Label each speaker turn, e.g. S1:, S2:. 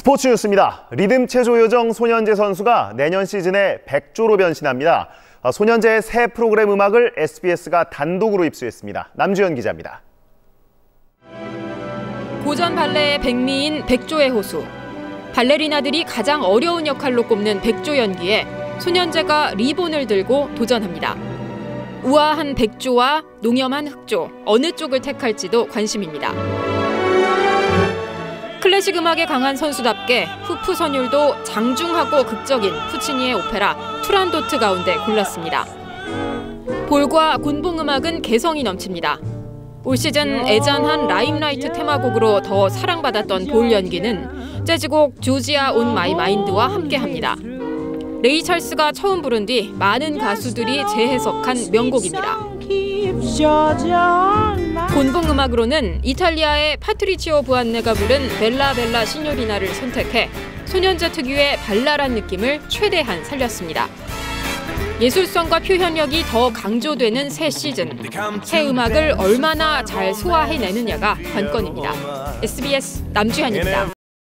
S1: 스포츠 뉴스입니다. 리듬 체조 요정 소년재 선수가 내년 시즌에 백조로 변신합니다. 아, 소년재의 새 프로그램 음악을 SBS가 단독으로 입수했습니다. 남주현 기자입니다.
S2: 고전 발레의 백미인 백조의 호수. 발레리나들이 가장 어려운 역할로 꼽는 백조 연기에 소년재가 리본을 들고 도전합니다. 우아한 백조와 농염한 흑조, 어느 쪽을 택할지도 관심입니다. 클래식 음악에 강한 선수답게 후프 선율도 장중하고 극적인 푸치니의 오페라 투란도트 가운데 골랐습니다. 볼과 곤봉 음악은 개성이 넘칩니다. 올 시즌 애잔한 라임라이트 테마곡으로 더 사랑받았던 볼 연기는 재즈곡 조지아 온 마이 마인드와 함께합니다. 레이 찰스가 처음 부른 뒤 많은 가수들이 재해석한 명곡입니다. 곤봉 음악으로는 이탈리아의 파트리치오 부안네가 부른 벨라 벨라 시뇨리나를 선택해 소년제 특유의 발랄한 느낌을 최대한 살렸습니다. 예술성과 표현력이 더 강조되는 새 시즌. 새 음악을 얼마나 잘 소화해내느냐가 관건입니다. SBS 남주현입니다.